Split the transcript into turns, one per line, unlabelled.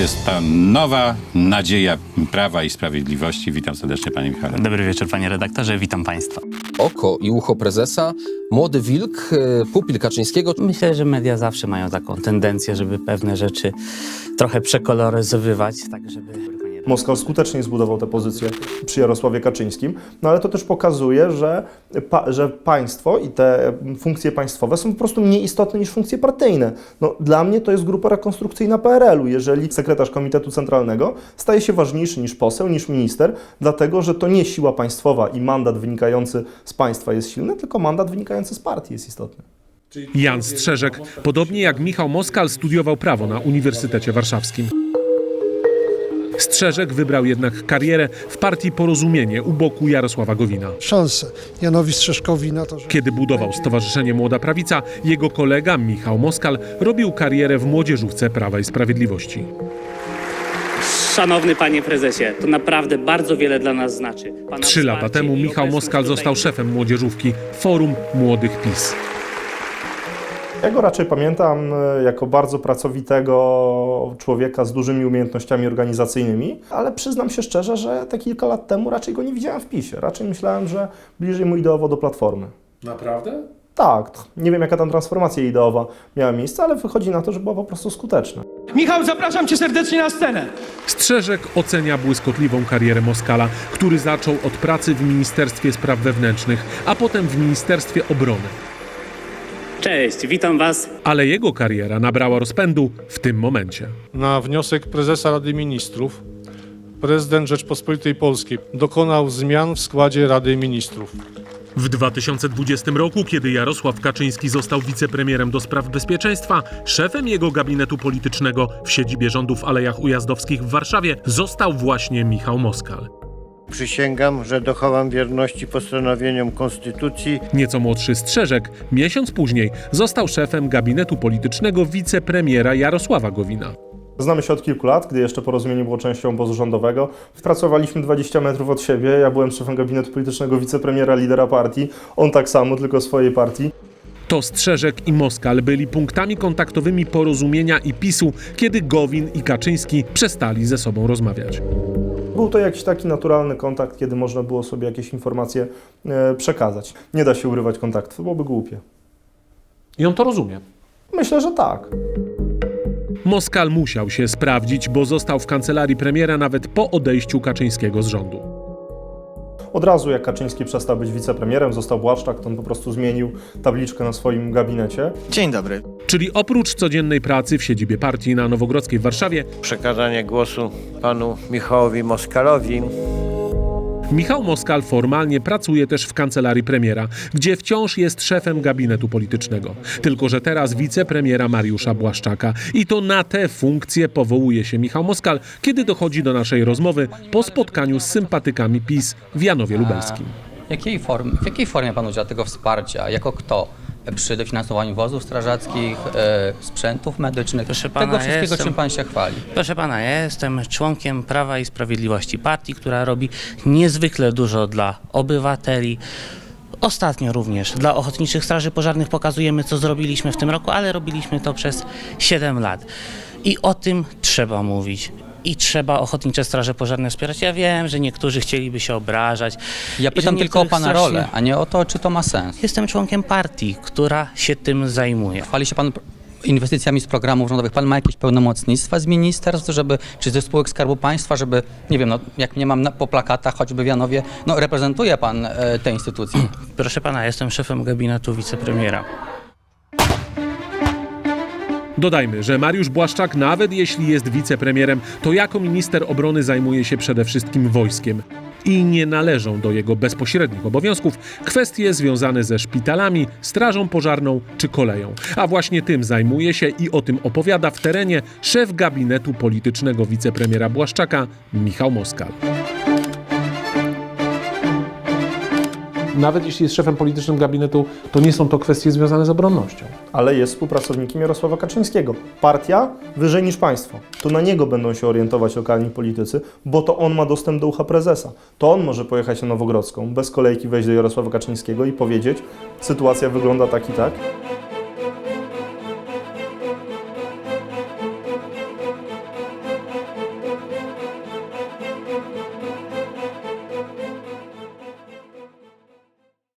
jest ta nowa nadzieja Prawa i Sprawiedliwości. Witam serdecznie panie Michale.
Dobry wieczór panie redaktorze, witam państwa.
Oko i ucho prezesa, młody wilk, e, pupil Kaczyńskiego.
Myślę, że media zawsze mają taką tendencję, żeby pewne rzeczy trochę przekoloryzowywać, tak żeby...
Moskal skutecznie zbudował tę pozycję przy Jarosławie Kaczyńskim, no ale to też pokazuje, że, pa, że państwo i te funkcje państwowe są po prostu mniej istotne niż funkcje partyjne. No, dla mnie to jest grupa rekonstrukcyjna PRL-u, jeżeli sekretarz Komitetu Centralnego staje się ważniejszy niż poseł, niż minister, dlatego że to nie siła państwowa i mandat wynikający z państwa jest silny, tylko mandat wynikający z partii jest istotny.
Jan Strzeżek, podobnie jak Michał Moskal, studiował prawo na Uniwersytecie Warszawskim. Strzeżek wybrał jednak karierę w partii Porozumienie u boku Jarosława Gowina.
szansę Janowi Strzeszkowi na to, że
Kiedy budował Stowarzyszenie Młoda Prawica, jego kolega Michał Moskal robił karierę w młodzieżówce Prawa i Sprawiedliwości.
Szanowny panie prezesie, to naprawdę bardzo wiele dla nas znaczy. Pana
Trzy lata temu Michał Moskal został szefem młodzieżówki Forum Młodych PiS.
Ja go raczej pamiętam e, jako bardzo pracowitego człowieka z dużymi umiejętnościami organizacyjnymi, ale przyznam się szczerze, że te kilka lat temu raczej go nie widziałem w PiSie. Raczej myślałem, że bliżej mu ideowo do Platformy.
Naprawdę?
Tak, nie wiem jaka tam transformacja ideowa miała miejsce, ale wychodzi na to, że była po prostu skuteczna.
Michał, zapraszam cię serdecznie na scenę.
Strzeżek ocenia błyskotliwą karierę Moskala, który zaczął od pracy w Ministerstwie Spraw Wewnętrznych, a potem w Ministerstwie Obrony.
Cześć, witam was.
Ale jego kariera nabrała rozpędu w tym momencie.
Na wniosek prezesa Rady Ministrów prezydent Rzeczpospolitej Polskiej dokonał zmian w składzie Rady Ministrów.
W 2020 roku, kiedy Jarosław Kaczyński został wicepremierem do spraw bezpieczeństwa, szefem jego gabinetu politycznego w siedzibie rządu w Alejach Ujazdowskich w Warszawie został właśnie Michał Moskal.
Przysięgam, że dochowam wierności postanowieniom Konstytucji
Nieco młodszy Strzeżek, miesiąc później został szefem gabinetu politycznego wicepremiera Jarosława Gowina.
Znamy się od kilku lat, gdy jeszcze porozumienie było częścią obozu rządowego. Pracowaliśmy 20 metrów od siebie. Ja byłem szefem gabinetu politycznego wicepremiera, lidera partii. On tak samo, tylko swojej partii.
To Strzeżek i Moskal byli punktami kontaktowymi porozumienia i PiSu, kiedy Gowin i Kaczyński przestali ze sobą rozmawiać.
Był to jakiś taki naturalny kontakt, kiedy można było sobie jakieś informacje e, przekazać. Nie da się urywać kontaktów, to byłoby głupie.
I on to rozumie.
Myślę, że tak.
Moskal musiał się sprawdzić, bo został w kancelarii premiera nawet po odejściu Kaczyńskiego z rządu.
Od razu jak Kaczyński przestał być wicepremierem, został Błaszczak, to on po prostu zmienił tabliczkę na swoim gabinecie.
Dzień dobry.
Czyli oprócz codziennej pracy w siedzibie partii na Nowogrodzkiej w Warszawie,
przekazanie głosu panu Michałowi Moskalowi.
Michał Moskal formalnie pracuje też w kancelarii premiera, gdzie wciąż jest szefem gabinetu politycznego. Tylko, że teraz wicepremiera Mariusza Błaszczaka. I to na tę funkcję powołuje się Michał Moskal, kiedy dochodzi do naszej rozmowy po spotkaniu z sympatykami PiS w Janowie Lubelskim.
Jakiej w jakiej formie pan udziela tego wsparcia? Jako kto? Przy dofinansowaniu wozów strażackich, e, sprzętów medycznych,
Proszę pana,
tego wszystkiego,
jestem-
czym pan się chwali.
Proszę pana, ja jestem członkiem Prawa i Sprawiedliwości, partii, która robi niezwykle dużo dla obywateli. Ostatnio również dla Ochotniczych Straży Pożarnych pokazujemy, co zrobiliśmy w tym roku, ale robiliśmy to przez 7 lat. I o tym trzeba mówić. I trzeba Ochotnicze Straże Pożarne wspierać. Ja wiem, że niektórzy chcieliby się obrażać.
Ja pytam tylko o pana
strasznie-
rolę, a nie o to, czy to ma sens.
Jestem członkiem partii, która się tym zajmuje.
Chwali się pan inwestycjami z programów rządowych. Pan ma jakieś pełnomocnictwa z ministerstw, żeby, czy ze spółek Skarbu Państwa, żeby, nie wiem, no, jak nie mam na, po plakatach, choćby w Janowie, no reprezentuje pan e, te instytucje.
Proszę pana, jestem szefem gabinetu wicepremiera.
Dodajmy, że Mariusz Błaszczak, nawet jeśli jest wicepremierem, to jako minister obrony zajmuje się przede wszystkim wojskiem. I nie należą do jego bezpośrednich obowiązków kwestie związane ze szpitalami, strażą pożarną czy koleją. A właśnie tym zajmuje się i o tym opowiada w terenie szef gabinetu politycznego wicepremiera Błaszczaka, Michał Moskal.
Nawet jeśli jest szefem politycznym gabinetu, to nie są to kwestie związane z obronnością.
ale jest współpracownikiem Jarosława Kaczyńskiego. Partia wyżej niż państwo. To na niego będą się orientować lokalni politycy, bo to on ma dostęp do ucha prezesa. To on może pojechać na Nowogrodzką, bez kolejki wejść do Jarosława Kaczyńskiego i powiedzieć, sytuacja wygląda tak i tak.